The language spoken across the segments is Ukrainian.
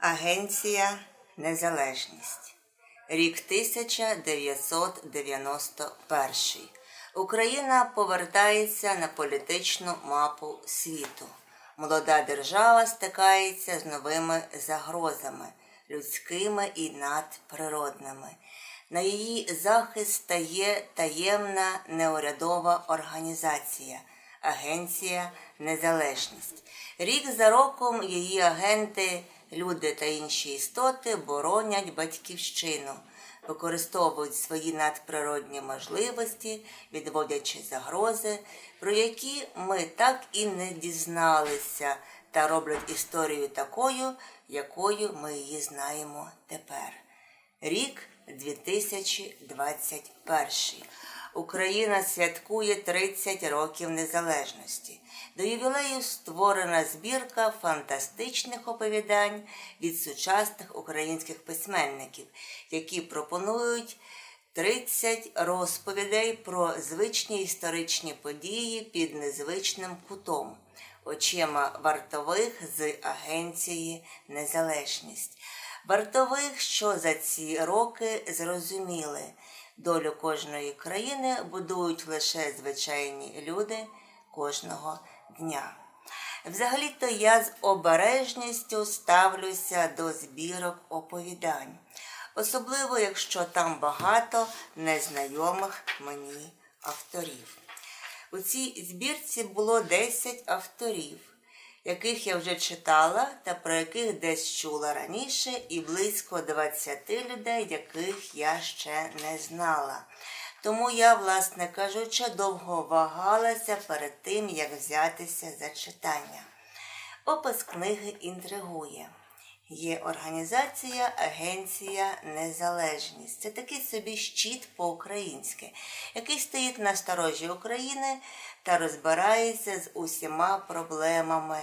Агенція Незалежність. Рік 1991. Україна повертається на політичну мапу світу. Молода держава стикається з новими загрозами, людськими і надприродними. На її захист стає таємна неурядова організація Агенція Незалежність. Рік за роком її агенти, люди та інші істоти боронять батьківщину, використовують свої надприродні можливості, відводячи загрози, про які ми так і не дізналися, та роблять історію такою, якою ми її знаємо тепер. Рік 2021. Україна святкує 30 років незалежності. До ювілею створена збірка фантастичних оповідань від сучасних українських письменників, які пропонують 30 розповідей про звичні історичні події під незвичним кутом, очима вартових з Агенції Незалежність. Вартових, що за ці роки зрозуміли, долю кожної країни будують лише звичайні люди кожного дня. Взагалі-то я з обережністю ставлюся до збірок оповідань, особливо якщо там багато незнайомих мені авторів. У цій збірці було 10 авторів, яких я вже читала та про яких десь чула раніше, і близько 20 людей, яких я ще не знала. Тому я, власне кажучи, довго вагалася перед тим, як взятися за читання. Опис книги інтригує. Є організація Агенція Незалежність. Це такий собі щит по-українськи, який стоїть на сторожі України та розбирається з усіма проблемами,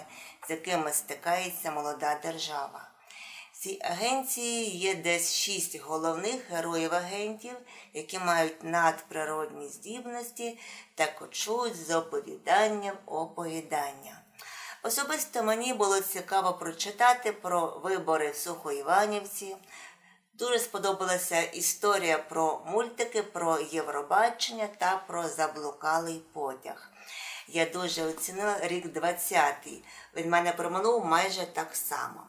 з якими стикається молода держава. В цій агенції є десь шість головних героїв-агентів, які мають надприродні здібності та кочують з оповідання в оповідання. Особисто мені було цікаво прочитати про вибори в Сухоїванівці. Дуже сподобалася історія про мультики, про Євробачення та про заблукалий потяг. Я дуже оцінила рік 20-й. Він мене проминув майже так само.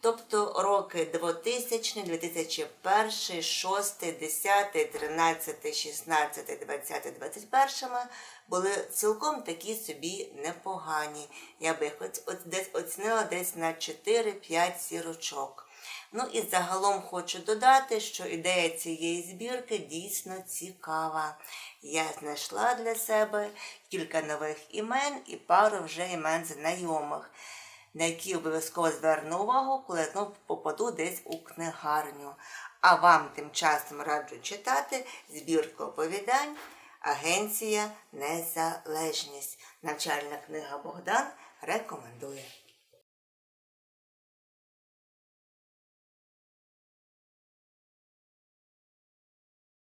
Тобто роки 2000, 2001, 6, 10, 13, 16, 20, 21 були цілком такі собі непогані. Я би їх десь оцінила десь на 4-5 сірочок. Ну і загалом хочу додати, що ідея цієї збірки дійсно цікава. Я знайшла для себе кілька нових імен і пару вже імен знайомих на які обов'язково зверну увагу, коли знову попаду десь у книгарню. А вам тим часом раджу читати збірку оповідань Агенція Незалежність. Навчальна книга Богдан рекомендує.